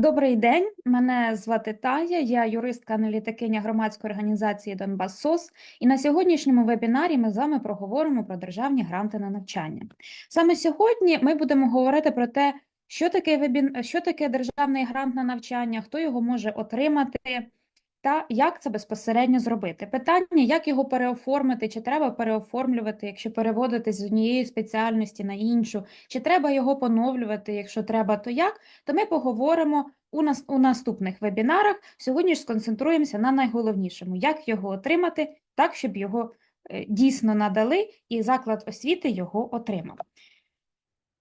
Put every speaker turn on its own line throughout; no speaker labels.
Добрий день, мене звати Тая, я юристка-аналітикиня громадської організації Донбас СОС, і на сьогоднішньому вебінарі ми з вами проговоримо про державні гранти на навчання. Саме сьогодні ми будемо говорити про те, що таке вебін... що таке державний грант на навчання, хто його може отримати, та як це безпосередньо зробити. Питання, як його переоформити, чи треба переоформлювати, якщо переводити з однієї спеціальності на іншу, чи треба його поновлювати, якщо треба, то як, то ми поговоримо у нас у наступних вебінарах. Сьогодні ж сконцентруємося на найголовнішому, як його отримати, так, щоб його е, дійсно надали, і заклад освіти його отримав.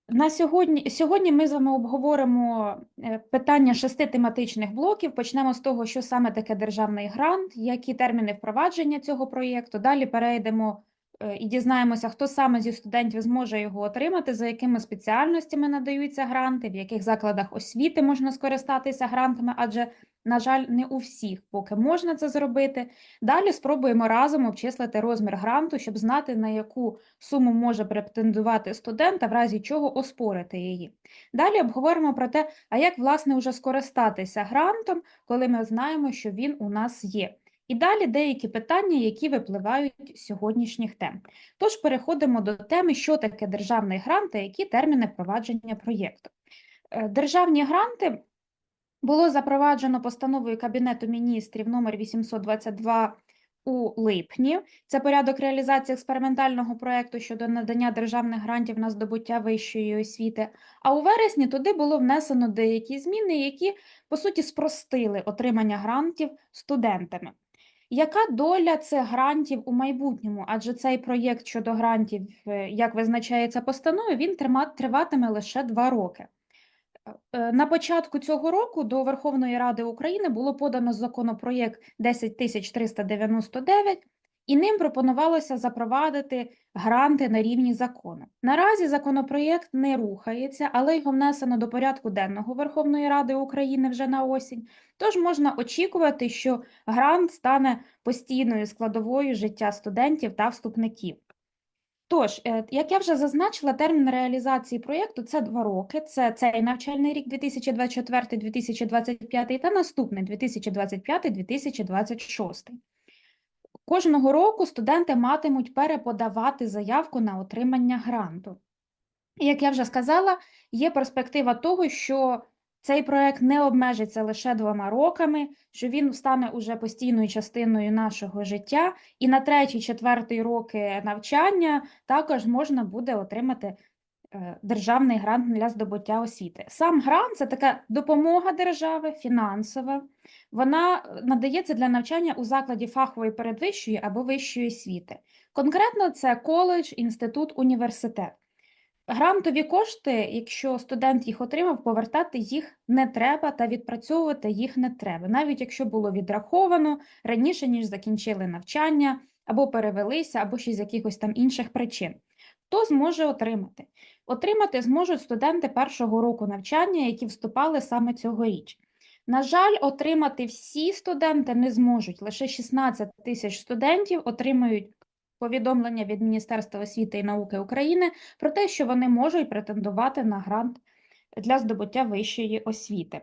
На сьогодні, сьогодні ми з вами обговоримо е, питання шести тематичних блоків. Почнемо з того, що саме таке державний грант, які терміни впровадження цього проєкту. Далі перейдемо і дізнаємося, хто саме зі студентів зможе його отримати, за якими спеціальностями надаються гранти, в яких закладах освіти можна скористатися грантами, адже на жаль, не у всіх поки можна це зробити. Далі спробуємо разом обчислити розмір гранту, щоб знати, на яку суму може претендувати студент, а в разі чого оспорити її. Далі обговоримо про те, а як власне вже скористатися грантом, коли ми знаємо, що він у нас є. І далі деякі питання, які випливають з сьогоднішніх тем. Тож переходимо до теми, що таке державний грант та які терміни впровадження проєкту. Е, державні гранти було запроваджено постановою Кабінету міністрів номер 822 у липні. Це порядок реалізації експериментального проєкту щодо надання державних грантів на здобуття вищої освіти. А у вересні туди було внесено деякі зміни, які, по суті, спростили отримання грантів студентами. Яка доля це грантів у майбутньому? Адже цей проєкт щодо грантів, е, як визначається постановою, він триватиме лише два роки. Е, на початку цього року до Верховної Ради України було подано законопроєкт 10399, і ним пропонувалося запровадити гранти на рівні закону. Наразі законопроєкт не рухається, але його внесено до порядку денного Верховної Ради України вже на осінь. Тож можна очікувати, що грант стане постійною складовою життя студентів та вступників. Тож, е, як я вже зазначила, термін реалізації проєкту це два роки. Це цей навчальний рік 2024-2025 та наступний 2025-2026. Кожного року студенти матимуть переподавати заявку на отримання гранту. Як я вже сказала, є перспектива того, що цей проект не обмежиться лише двома роками, що він стане уже постійною частиною нашого життя, і на третій, четвертий роки навчання також можна буде отримати державний грант для здобуття освіти. Сам грант це така допомога держави, фінансова. Вона надається для навчання у закладі фахової передвищої або вищої освіти. Конкретно це коледж, інститут, університет. Грантові кошти, якщо студент їх отримав, повертати їх не треба та відпрацьовувати їх не треба, навіть якщо було відраховано раніше, ніж закінчили навчання, або перевелися, або ще з якихось там інших причин. Хто зможе отримати? Отримати зможуть студенти першого року навчання, які вступали саме цьогоріч. На жаль, отримати всі студенти не зможуть. Лише 16 тисяч студентів отримають повідомлення від Міністерства освіти і науки України про те, що вони можуть претендувати на грант для здобуття вищої освіти.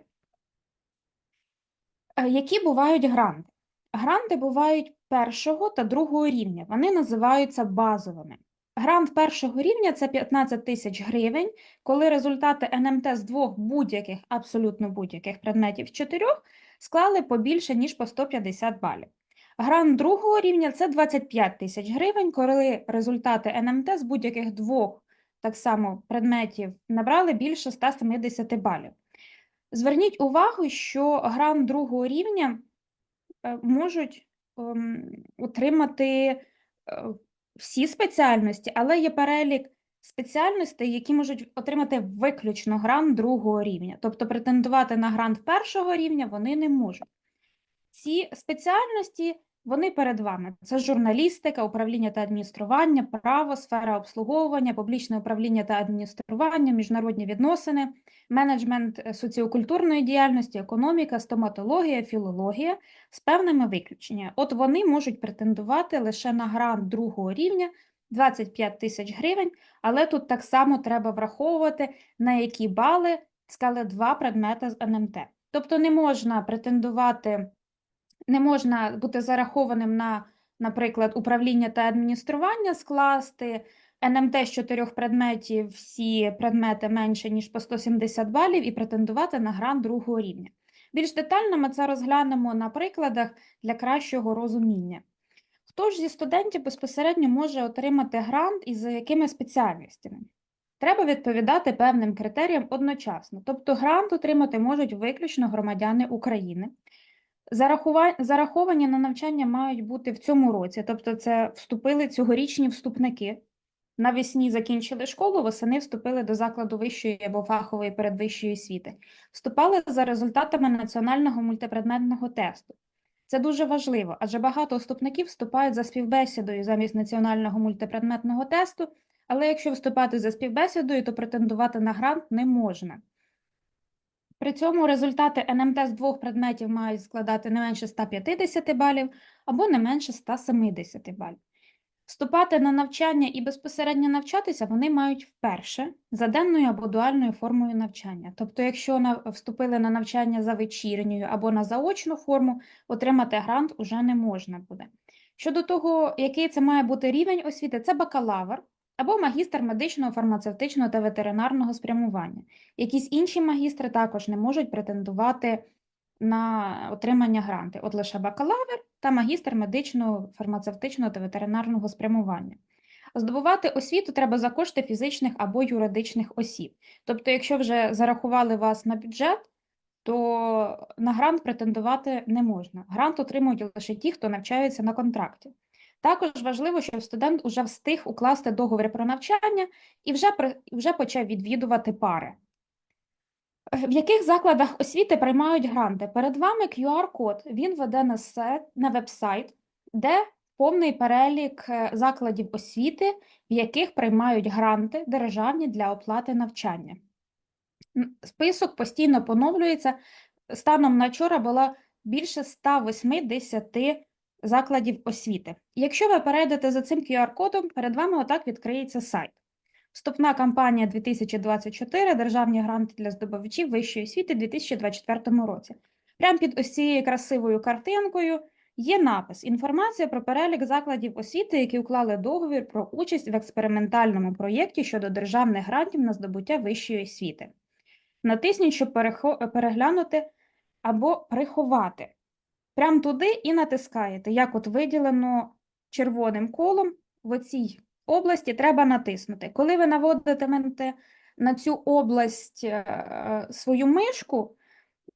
Е, які бувають гранти? Гранти бувають першого та другого рівня, вони називаються базовими. Грант першого рівня це 15 тисяч гривень, коли результати НМТ з двох будь-яких, абсолютно будь-яких предметів з чотирьох склали побільше, ніж по 150 балів. Грант другого рівня це 25 тисяч гривень, коли результати НМТ з будь-яких двох так само предметів набрали більше 170 балів. Зверніть увагу, що грант другого рівня е, можуть ем, отримати е, всі спеціальності, але є перелік спеціальностей, які можуть отримати виключно грант другого рівня. Тобто претендувати на грант першого рівня вони не можуть. Ці спеціальності вони перед вами. Це журналістика, управління та адміністрування, право, сфера обслуговування, публічне управління та адміністрування, міжнародні відносини, менеджмент е, соціокультурної діяльності, економіка, стоматологія, філологія з певними виключеннями. От вони можуть претендувати лише на грант другого рівня 25 тисяч гривень, але тут так само треба враховувати, на які бали скали два предмети з НМТ. Тобто не можна претендувати, не можна бути зарахованим на, наприклад, управління та адміністрування, скласти НМТ з чотирьох предметів, всі предмети менше, ніж по 170 балів, і претендувати на грант другого рівня. Більш детально ми це розглянемо на прикладах для кращого розуміння. Хто ж зі студентів безпосередньо може отримати грант і за якими спеціальностями? Треба відповідати певним критеріям одночасно. Тобто грант отримати можуть виключно громадяни України. Зараховані на навчання мають бути в цьому році, тобто це вступили цьогорічні вступники. Навесні закінчили школу, восени вступили до закладу вищої або фахової передвищої освіти. Вступали за результатами національного мультипредметного тесту. Це дуже важливо, адже багато вступників вступають за співбесідою замість національного мультипредметного тесту, але якщо вступати за співбесідою, то претендувати на грант не можна. При цьому результати НМТ з двох предметів мають складати не менше 150 балів або не менше 170 балів. Вступати на навчання і безпосередньо навчатися вони мають вперше за денною або дуальною формою навчання. Тобто, якщо вступили на навчання за вечірньою або на заочну форму, отримати грант уже не можна буде. Щодо того, який це має бути рівень освіти, це бакалавр або магістр медичного, фармацевтичного та ветеринарного спрямування. Якісь інші магістри також не можуть претендувати на отримання гранти. От лише бакалавр та магістр медичного, фармацевтичного та ветеринарного спрямування. Здобувати освіту треба за кошти фізичних або юридичних осіб. Тобто, якщо вже зарахували вас на бюджет, то на грант претендувати не можна. Грант отримують лише ті, хто навчається на контракті. Також важливо, щоб студент уже встиг укласти договір про навчання і вже, вже почав відвідувати пари. Е, В яких закладах освіти приймають гранти? Перед вами QR-код, він веде на, сет, на веб-сайт, де повний перелік е, закладів освіти, в яких приймають гранти державні для оплати навчання. Список постійно поновлюється. Станом на вчора було більше 180 закладів освіти. Якщо ви перейдете за цим QR-кодом, перед вами отак відкриється сайт. Вступна кампанія 2024 Державні гранти для здобувачів вищої освіти у 2024 році. Прямо під ось цією красивою картинкою є напис Інформація про перелік закладів освіти, які уклали договір про участь в експериментальному проєкті щодо державних грантів на здобуття вищої освіти. Натисніть, щоб переглянути або приховати. Прямо туди і натискаєте, як от виділено червоним колом в оцій області треба натиснути. Коли ви наводитимете на цю область е, свою мишку,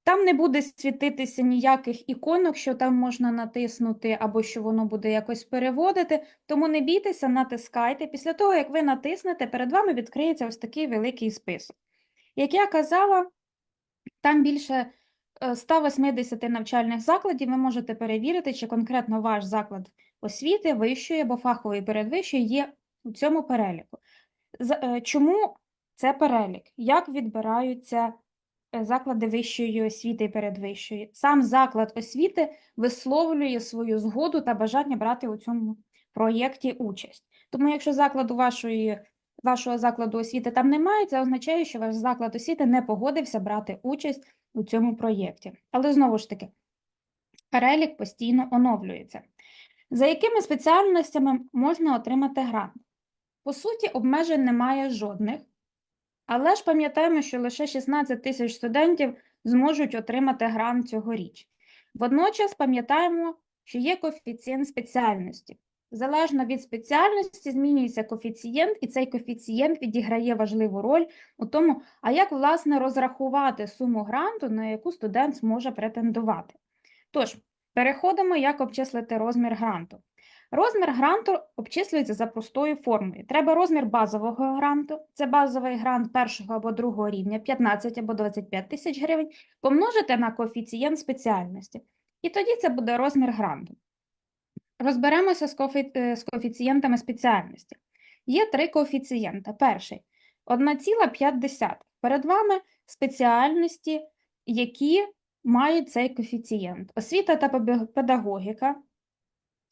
там не буде світитися ніяких іконок, що там можна натиснути, або що воно буде якось переводити. Тому не бійтеся, натискайте. Після того, як ви натиснете, перед вами відкриється ось такий великий список. Як я казала, там більше 180 навчальних закладів. Ви можете перевірити, чи конкретно ваш заклад освіти, вищої або фахової передвищої є у цьому переліку. Е, Чому це перелік? Як відбираються е, заклади вищої освіти і передвищої? Сам заклад освіти висловлює свою згоду та бажання брати у цьому проєкті участь. Тому, якщо закладу вашої, вашого закладу освіти там немає, це означає, що ваш заклад освіти не погодився брати участь у цьому проєкті. Але знову ж таки, перелік постійно оновлюється. За якими спеціальностями можна отримати грант? По суті, обмежень немає жодних, але ж пам'ятаємо, що лише 16 тисяч студентів зможуть отримати грант цьогоріч. Водночас пам'ятаємо, що є коефіцієнт спеціальності. Залежно від спеціальності змінюється коефіцієнт, і цей коефіцієнт відіграє важливу роль у тому, а як власне розрахувати суму гранту, на яку студент зможе претендувати. Тож, переходимо, як обчислити розмір гранту. Розмір гранту обчислюється за простою формулою. Треба розмір базового гранту, це базовий грант першого або другого рівня, 15 або 25 тисяч гривень, помножити на коефіцієнт спеціальності. І тоді це буде розмір гранту. Розберемося е, з коефіцієнтами спеціальності. Є три коефіцієнти. Перший 1,5. Перед вами спеціальності, які мають цей коефіцієнт. Освіта та педагогіка,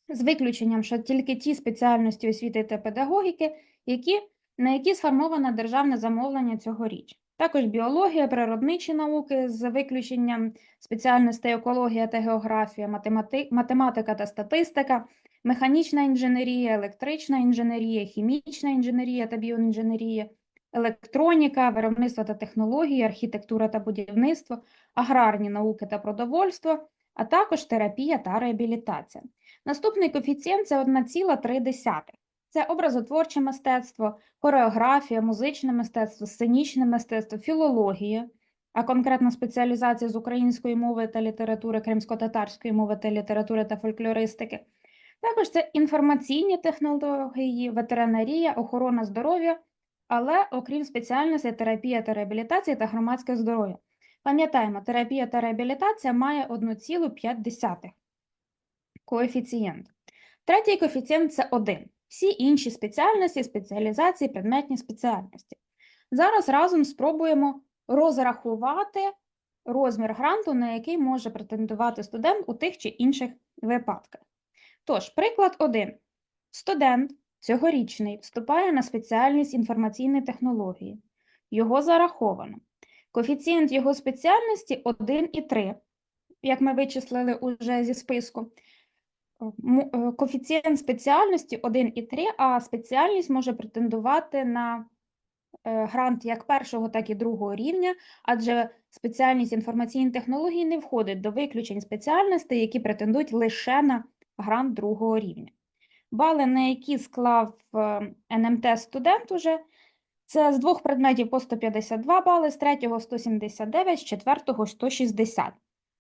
з виключенням, що тільки ті спеціальності освіти та педагогіки, які, на які сформовано державне замовлення цьогоріч. Також біологія, природничі науки з виключенням спеціальностей екологія та географія, математи- математика та статистика, механічна інженерія, електрична інженерія, хімічна інженерія та біоінженерія, електроніка, виробництво та технології, архітектура та будівництво, аграрні науки та продовольство, а також терапія та реабілітація. Наступний коефіцієнт це 1,3. Це образотворче мистецтво, хореографія, музичне мистецтво, сценічне мистецтво, філологія, а конкретно спеціалізація з української мови та літератури, кримсько-татарської мови та літератури та фольклористики. Також це інформаційні технології, ветеринарія, охорона здоров'я, але окрім спеціальностей терапія та реабілітація та громадське здоров'я. Пам'ятаємо, терапія та реабілітація має 1,5 коефіцієнт. Третій коефіцієнт це 1. Всі інші спеціальності, спеціалізації, предметні спеціальності. Зараз разом спробуємо розрахувати розмір гранту, на який може претендувати студент у тих чи інших випадках. Тож, приклад 1. Студент цьогорічний вступає на спеціальність інформаційні технології. Його зараховано. Коефіцієнт його спеціальності 1,3, як ми вичислили уже зі списку. Е, Коефіцієнт спеціальності 1,3, а спеціальність може претендувати на е, грант як першого, так і другого рівня, адже спеціальність інформаційні технології не входить до виключень спеціальностей, які претендують лише на грант другого рівня. Бали, на які склав е, НМТ студент уже, це з двох предметів по 152 бали, з третього 179, з четвертого 160.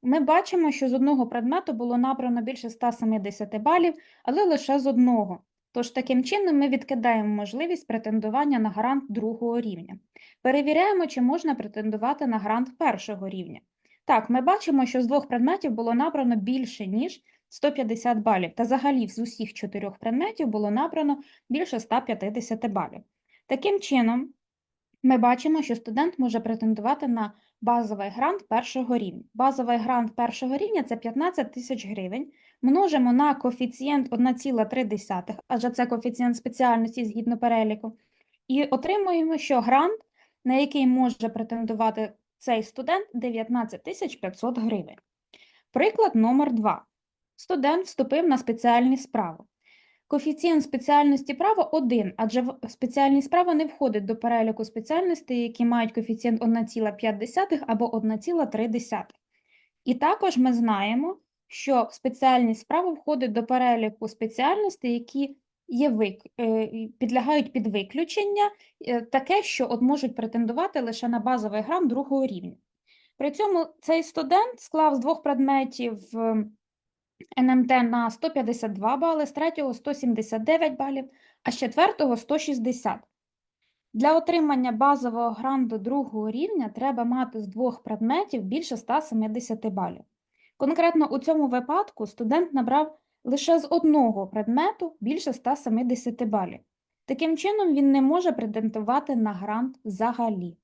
Ми бачимо, що з одного предмету було набрано більше 170 балів, але лише з одного. Тож таким чином ми відкидаємо можливість претендування на грант другого рівня. Перевіряємо, чи можна претендувати на грант першого рівня. Так, ми бачимо, що з двох предметів було набрано більше, ніж 150 балів, та взагалі з усіх чотирьох предметів було набрано більше 150 балів. Таким чином, ми бачимо, що студент може претендувати на базовий грант першого рівня. Базовий грант першого рівня це 15 тисяч гривень. Множимо на коефіцієнт 1,3, адже це коефіцієнт спеціальності згідно переліку, і отримуємо, що грант, на який може претендувати цей студент, 19 тисяч 500 гривень. Приклад номер 2. Студент вступив на спеціальність справу. Коефіцієнт спеціальності права 1, адже спеціальність права не входить до переліку спеціальностей, які мають коефіцієнт 1,5 або 1,3. І також ми знаємо, що спеціальність права входить до переліку спеціальностей, які є вик... е, підлягають під виключення, е, таке, що от можуть претендувати лише на базовий грант другого рівня. При цьому цей студент склав з двох предметів е, НМТ на 152 бали, з третього 179 балів, а з четвертого 160. Для отримання базового гранту другого рівня треба мати з двох предметів більше 170 балів. Конкретно у цьому випадку студент набрав лише з одного предмету більше 170 балів. Таким чином, він не може претендувати на грант взагалі.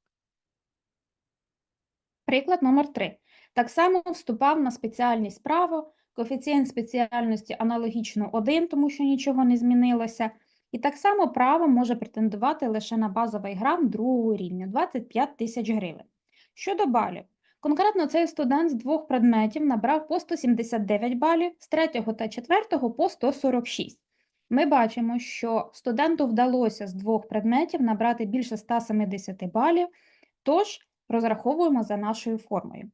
Приклад номер 3. Так само вступав на спеціальність право, коефіцієнт спеціальності аналогічно 1, тому що нічого не змінилося. І так само право може претендувати лише на базовий грант другого рівня 25 тисяч гривень. Щодо балів, конкретно цей студент з двох предметів набрав по 179 балів, з третього та четвертого по 146. Ми бачимо, що студенту вдалося з двох предметів набрати більше 170 балів, тож розраховуємо за нашою формою.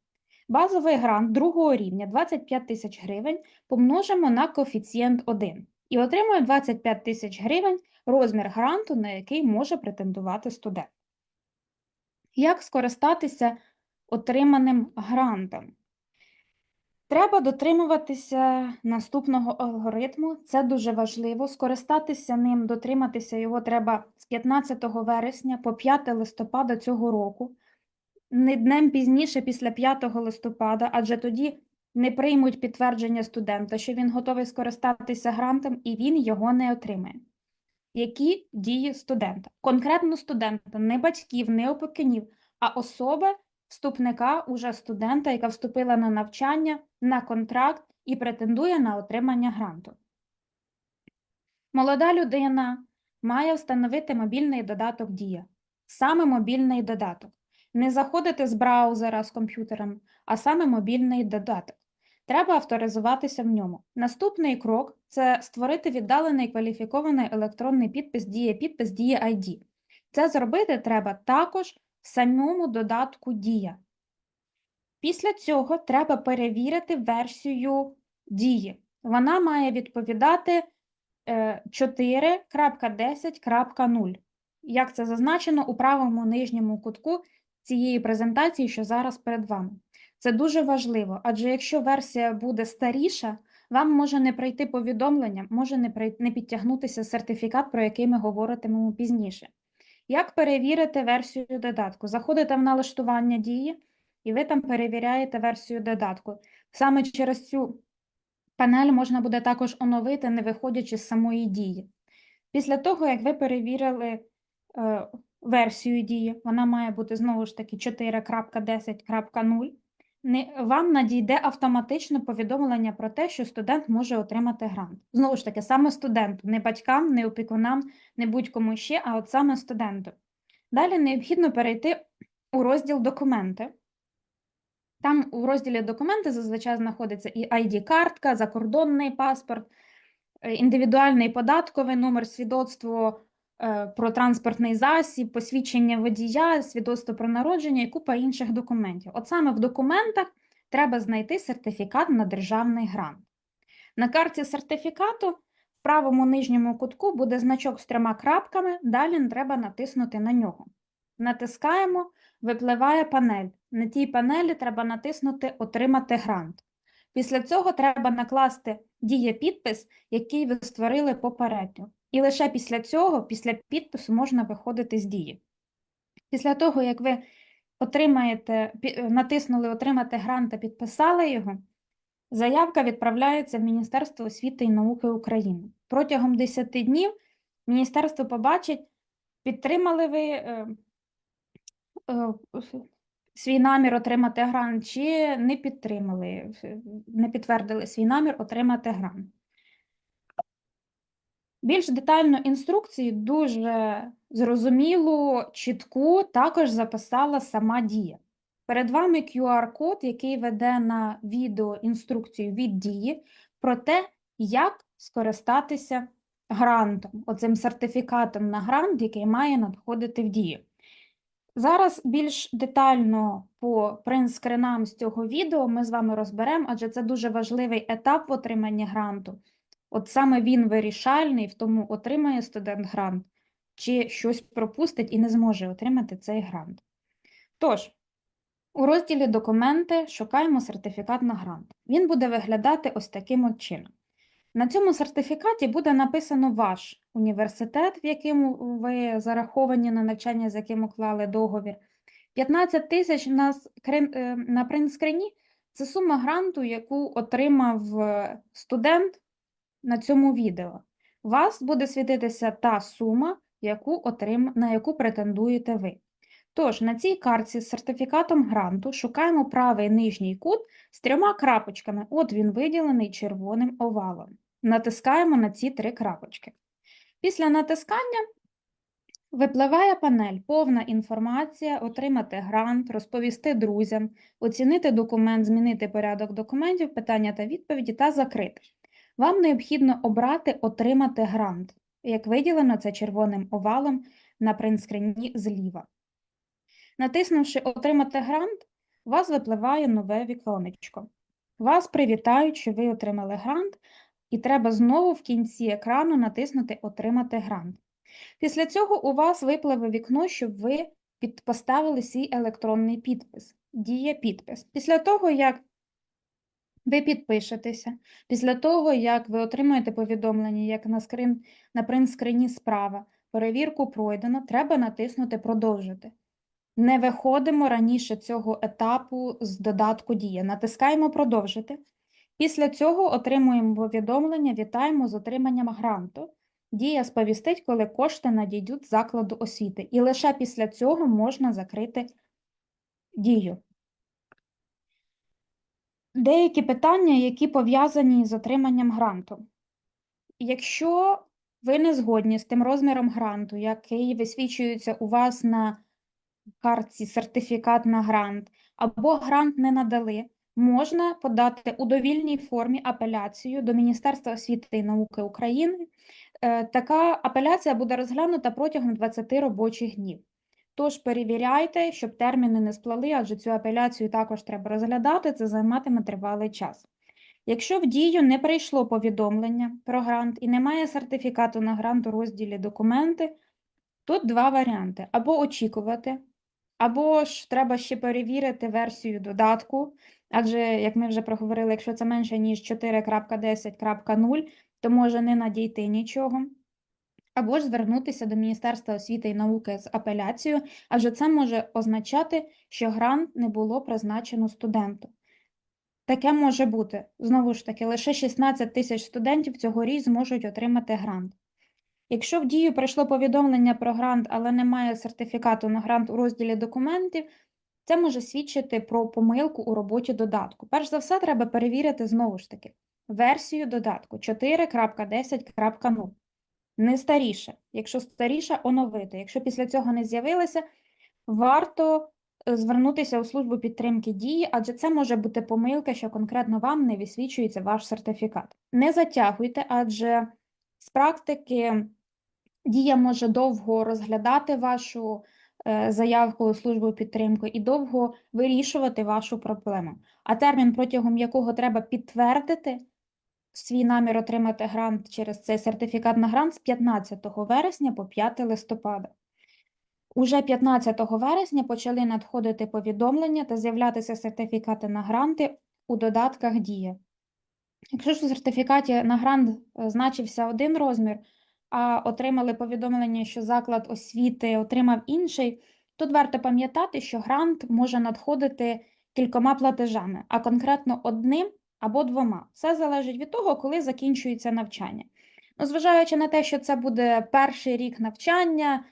Базовий грант другого рівня 25 тисяч гривень помножимо на коефіцієнт 1 і отримуємо 25 тисяч гривень розмір гранту, на який може претендувати студент. Як скористатися отриманим грантом? Треба дотримуватися наступного алгоритму. Це дуже важливо. Скористатися ним, дотриматися його треба з 15 вересня по 5 листопада цього року не днем пізніше після 5 листопада, адже тоді не приймуть підтвердження студента, що він готовий скористатися грантом і він його не отримає. Які дії студента? Конкретно студента, не батьків, не опікунів, а особи вступника, уже студента, яка вступила на навчання, на контракт і претендує на отримання гранту. Молода людина має встановити мобільний додаток Дія, саме мобільний додаток. Не заходити з браузера з комп'ютером, а саме мобільний додаток. Треба авторизуватися в ньому. Наступний крок це створити віддалений кваліфікований електронний підпис Дія підпис Дія ID. Це зробити треба також в самому додатку Дія. Після цього треба перевірити версію дії. Вона має відповідати е, 4.10.0. Як це зазначено у правому нижньому кутку цієї презентації, що зараз перед вами. Це дуже важливо, адже якщо версія буде старіша, вам може не прийти повідомлення, може не, підтягнутися сертифікат, про який ми говоритимемо пізніше. Як перевірити версію додатку? Заходите в налаштування дії, і ви там перевіряєте версію додатку. Саме через цю панель можна буде також оновити, не виходячи з самої дії. Після того, як ви перевірили е, версію дії, вона має бути знову ж таки 4.10.0, вам надійде автоматично повідомлення про те, що студент може отримати грант. Знову ж таки, саме студенту, не батькам, не опікунам, не будь-кому ще, а от саме студенту. Далі необхідно перейти у розділ документи. Там у розділі документи зазвичай знаходиться і ID-картка, закордонний паспорт, е, індивідуальний податковий номер, свідоцтво про транспортний засіб, посвідчення водія, свідоцтво про народження і купа інших документів. От саме в документах треба знайти сертифікат на державний грант. На карті сертифікату в правому нижньому кутку буде значок з трьома крапками, далі треба натиснути на нього. Натискаємо, випливає панель. На тій панелі треба натиснути Отримати грант. Після цього треба накласти дієпідпис, який ви створили попередньо. І лише після цього, після підпису, можна виходити з дії. Після того, як ви отримаєте, е, натиснули Отримати грант та підписали його, заявка відправляється в Міністерство освіти і науки України. Протягом 10 днів міністерство побачить, підтримали ви е, е, свій намір отримати грант, чи не підтримали, не підтвердили свій намір отримати грант. Більш детальну інструкцію, дуже зрозумілу, чітку, також записала сама дія. Перед вами QR-код, який веде на відео інструкцію від дії про те, як скористатися грантом, оцим сертифікатом на грант, який має надходити в дію. Зараз більш детально по принтскринам з цього відео ми з вами розберемо, адже це дуже важливий етап в отриманні гранту. От саме він вирішальний, в тому отримає студент грант, чи щось пропустить і не зможе отримати цей грант. Тож, у розділі Документи шукаємо сертифікат на грант. Він буде виглядати ось таким от чином. На цьому сертифікаті буде написано ваш університет, в якому ви зараховані на навчання, з яким уклали договір. 15 тисяч на, е, на принтскрині – це сума гранту, яку отримав е, студент на цьому відео. Вас буде світитися та сума, яку отрим... на яку претендуєте ви. Тож, на цій картці з сертифікатом гранту шукаємо правий нижній кут з трьома крапочками. От він виділений червоним овалом. Натискаємо на ці три крапочки. Після натискання випливає панель повна інформація, отримати грант, розповісти друзям, оцінити документ, змінити порядок документів, питання та відповіді та закрити. Вам необхідно обрати Отримати грант, як виділено це червоним овалом на принтскріні зліва. Натиснувши Отримати грант, у вас випливає нове віконечко. Вас привітають, що ви отримали грант, і треба знову в кінці екрану натиснути Отримати грант. Після цього у вас випливе вікно, щоб ви поставили свій електронний підпис. Діє підпис. Після того, як ви підпишетеся, після того, як ви отримаєте повідомлення, як на, скрин, на принтскрині справа, перевірку пройдено, треба натиснути Продовжити. Не виходимо раніше цього етапу з додатку Дія. Натискаємо Продовжити. Після цього отримуємо повідомлення Вітаємо з отриманням гранту. Дія сповістить, коли кошти надійдуть закладу освіти. І лише після цього можна закрити дію. Деякі питання, які пов'язані з отриманням гранту. Якщо ви не згодні з тим розміром гранту, який висвічується у вас на картці сертифікат на грант або грант не надали, можна подати у довільній формі апеляцію до Міністерства освіти і науки України. Е, Така апеляція буде розглянута протягом 20 робочих днів. Тож перевіряйте, щоб терміни не сплали, адже цю апеляцію також треба розглядати, це займатиме тривалий час. Якщо в дію не прийшло повідомлення про грант і немає сертифікату на грант у розділі документи, тут два варіанти: або очікувати, або ж треба ще перевірити версію додатку, адже, як ми вже проговорили, якщо це менше, ніж 4.10.0, то може не надійти нічого. Або ж звернутися до Міністерства освіти і науки з апеляцією, адже це може означати, що грант не було призначено студенту. Таке може бути. Знову ж таки, лише 16 тисяч студентів цьогоріч зможуть отримати грант. Якщо в дію прийшло повідомлення про грант, але немає сертифікату на грант у розділі документів, це може свідчити про помилку у роботі додатку. Перш за все, треба перевірити знову ж таки версію додатку 4.10.0. Не старіше. Якщо старіше, оновити. Якщо після цього не з'явилося, варто е, звернутися у службу підтримки дії, адже це може бути помилка, що конкретно вам не висвічується ваш сертифікат. Не затягуйте, адже з практики дія може довго розглядати вашу е, заявку у службу підтримки і довго вирішувати вашу проблему. А термін, протягом якого треба підтвердити свій намір отримати грант через цей сертифікат на грант з 15 вересня по 5 листопада. Уже 15 вересня почали надходити повідомлення та з'являтися сертифікати на гранти у додатках Дія. Якщо ж у сертифікаті на грант е, значився один розмір, а отримали повідомлення, що заклад освіти отримав інший, тут варто пам'ятати, що грант може надходити кількома платежами, а конкретно одним або двома. Все залежить від того, коли закінчується навчання. Ну, зважаючи на те, що це буде перший рік навчання,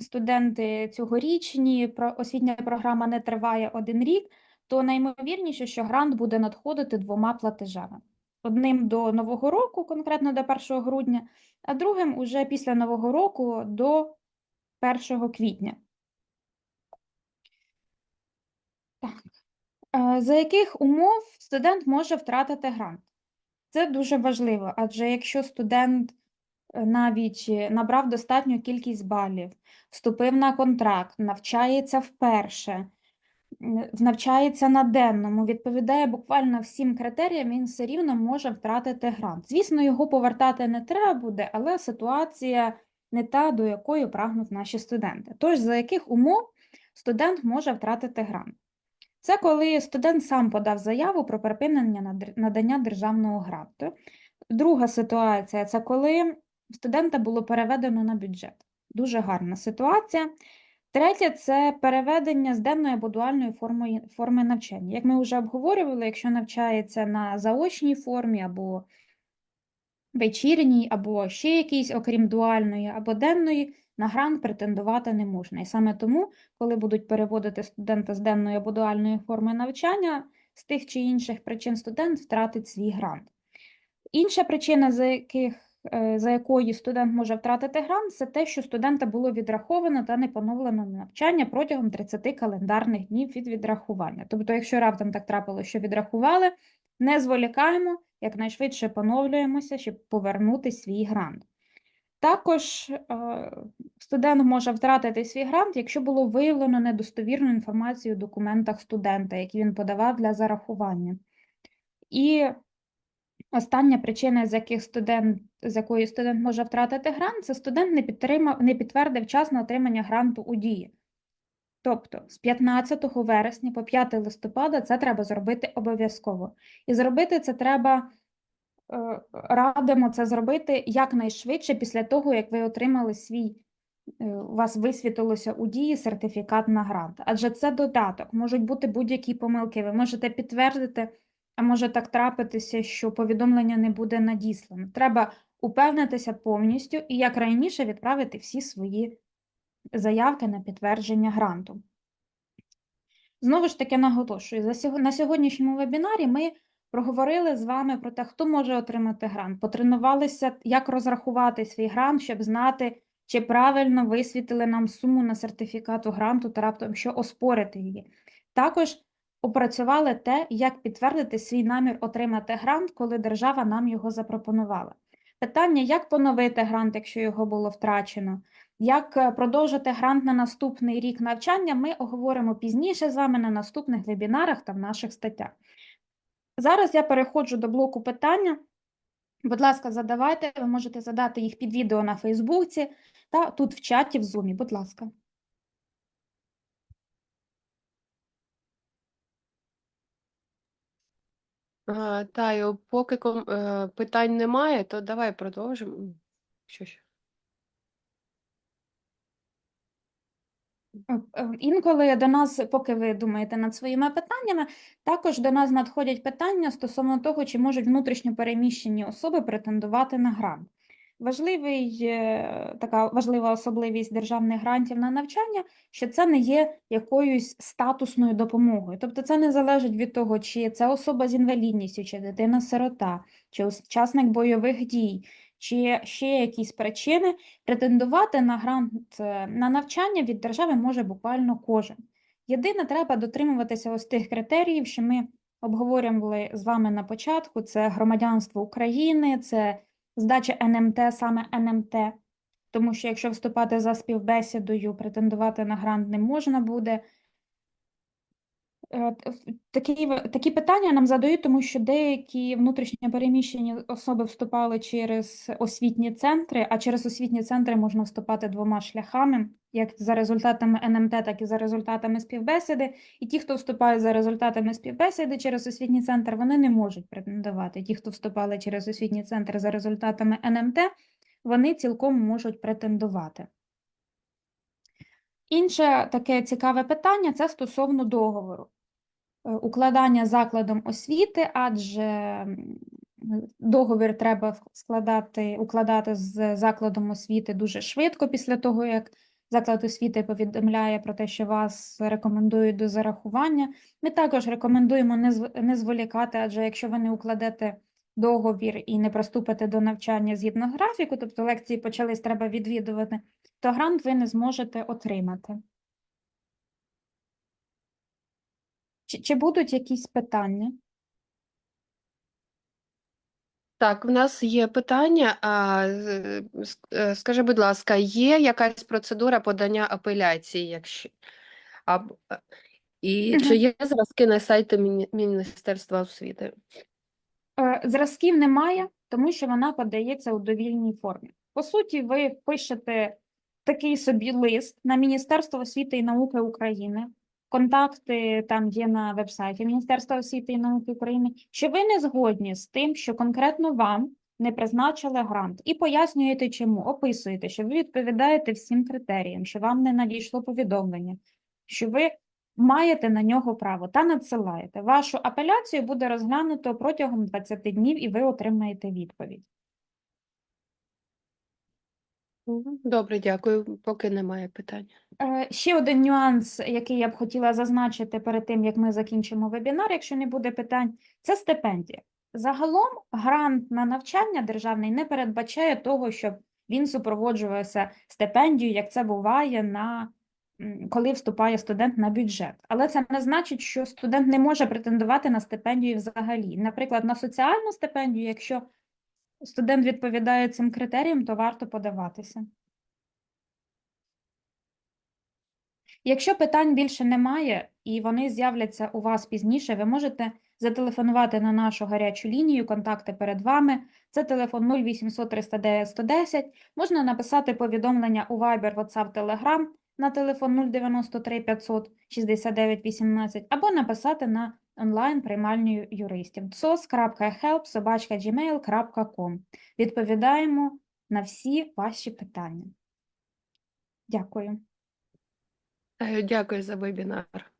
студенти цьогорічні, освітня програма не триває один рік, то наймовірніше, що грант буде надходити двома платежами. Одним до Нового року, конкретно до 1 грудня, а другим уже після Нового року до 1 квітня. Так. Е, За яких умов студент може втратити грант? Це дуже важливо, адже якщо студент е, навіть е, набрав достатню кількість балів, вступив на контракт, навчається вперше, навчається на денному, відповідає буквально всім критеріям, він все рівно може втратити грант. Звісно, його повертати не треба буде, але ситуація не та, до якої прагнуть наші студенти. Тож, за яких умов студент може втратити грант? Це коли студент сам подав заяву про припинення надання державного гранту. Друга ситуація це коли студента було переведено на бюджет. Дуже гарна ситуація. Третє це переведення з денної або дуальної форми, форми навчання. Як ми вже обговорювали, якщо навчається на заочній формі або вечірній, або ще якійсь, окрім дуальної або денної, на грант претендувати не можна. І саме тому, коли будуть переводити студента з денної або дуальної форми навчання, з тих чи інших причин студент втратить свій грант. Інша причина, за, яких, е, за якою студент може втратити грант, це те, що студента було відраховано та не поновлено навчання протягом 30 календарних днів від відрахування. Тобто, якщо раптом так трапилося, що відрахували, не зволікаємо, якнайшвидше поновлюємося, щоб повернути свій грант. Також е, студент може втратити свій грант, якщо було виявлено недостовірну інформацію у документах студента, які він подавав для зарахування. І остання причина, з яких студент, з якої студент може втратити грант, це студент не підтримав, не підтвердив вчасно отримання гранту у дії. Тобто з 15 вересня по 5 листопада це треба зробити обов'язково. І зробити це треба, радимо це зробити якнайшвидше після того, як ви отримали свій, е, у вас висвітилося у дії сертифікат на грант. Адже це додаток, можуть бути будь-які помилки. Ви можете підтвердити, а може так трапитися, що повідомлення не буде надіслано. Треба упевнитися повністю і як раніше відправити всі свої заявки на підтвердження гранту. Знову ж таки наголошую, на сьогоднішньому вебінарі ми проговорили з вами про те, хто може отримати грант, потренувалися, як розрахувати свій грант, щоб знати, чи правильно висвітили нам суму на сертифікату гранту та раптом що оспорити її. Також опрацювали те, як підтвердити свій намір отримати грант, коли держава нам його запропонувала. Питання, як поновити грант, якщо його було втрачено, як е, продовжити грант на наступний рік навчання, ми оговоримо пізніше з вами на наступних вебінарах та в наших статтях. Зараз я переходжу до блоку питання. Будь ласка, задавайте, ви можете задати їх під відео на Фейсбуці та тут в чаті в Зумі. Будь ласка.
Таю, поки е, питань немає, то давай продовжимо. Що ще?
Е, е, Інколи до нас, поки ви думаєте над своїми питаннями, також до нас надходять питання стосовно того, чи можуть внутрішньо переміщені особи претендувати на грант. Важливий, е, така важлива особливість державних грантів на навчання, що це не є якоюсь статусною допомогою. Тобто це не залежить від того, чи це особа з інвалідністю, чи дитина-сирота, чи учасник бойових дій, чи ще якісь причини. Претендувати на грант е, на навчання від держави може буквально кожен. Єдине, треба дотримуватися ось тих критеріїв, що ми обговорювали з вами на початку: це громадянство України, це здача НМТ, саме НМТ. Тому що якщо вступати за співбесідою, претендувати на грант не можна буде. Е, в- Такі, такі питання нам задають, тому що деякі внутрішньо переміщені особи вступали через освітні центри, а через освітні центри можна вступати двома шляхами, як за результатами НМТ, так і за результатами співбесіди. І ті, хто вступають за результатами співбесіди через освітній центр, вони не можуть претендувати. Ті, хто вступали через освітній центр за результатами НМТ, вони цілком можуть претендувати. Інше таке цікаве питання це стосовно договору. Е, Укладання закладом освіти, адже договір треба складати, укладати з закладом освіти дуже швидко після того, як заклад освіти повідомляє про те, що вас рекомендують до зарахування. Ми також рекомендуємо не зв- не зволікати, адже якщо ви не укладете договір і не приступите до навчання згідно графіку, тобто лекції почались, треба відвідувати, то грант ви не зможете отримати. Чи, чи будуть якісь питання?
Так, в нас є питання. А, е, скажи, будь ласка, є якась процедура подання апеляції, якщо е, і чи є зразки на сайті Міністерства освіти?
Е, Зразків немає, тому що вона подається у довільній формі. По суті, ви пишете такий собі лист на Міністерство освіти і науки України. Контакти там є на вебсайті Міністерства освіти і науки України, що ви не згодні з тим, що конкретно вам не призначили грант, і пояснюєте, чому, описуєте, що ви відповідаєте всім критеріям, що вам не надійшло повідомлення, що ви маєте на нього право та надсилаєте. Вашу апеляцію буде розглянуто протягом 20 днів, і ви отримаєте відповідь.
Добре, дякую. Поки немає питань.
Е, Ще один нюанс, який я б хотіла зазначити перед тим, як ми закінчимо вебінар, якщо не буде питань, це стипендія. Загалом грант на навчання державний не передбачає того, щоб він супроводжувався стипендією, як це буває на коли вступає студент на бюджет. Але це не значить, що студент не може претендувати на стипендію взагалі. Наприклад, на соціальну стипендію, якщо студент відповідає цим критеріям, то варто подаватися. Якщо питань більше немає і вони з'являться у вас пізніше, ви можете зателефонувати на нашу гарячу лінію, контакти перед вами. Це телефон 0800 309 110. Можна написати повідомлення у Viber, WhatsApp, Telegram на телефон 093 500 69 18 або написати на онлайн приймальню юристів sos.help.gmail.com. Відповідаємо на всі ваші питання. Дякую.
Е, Дякую за вебінар.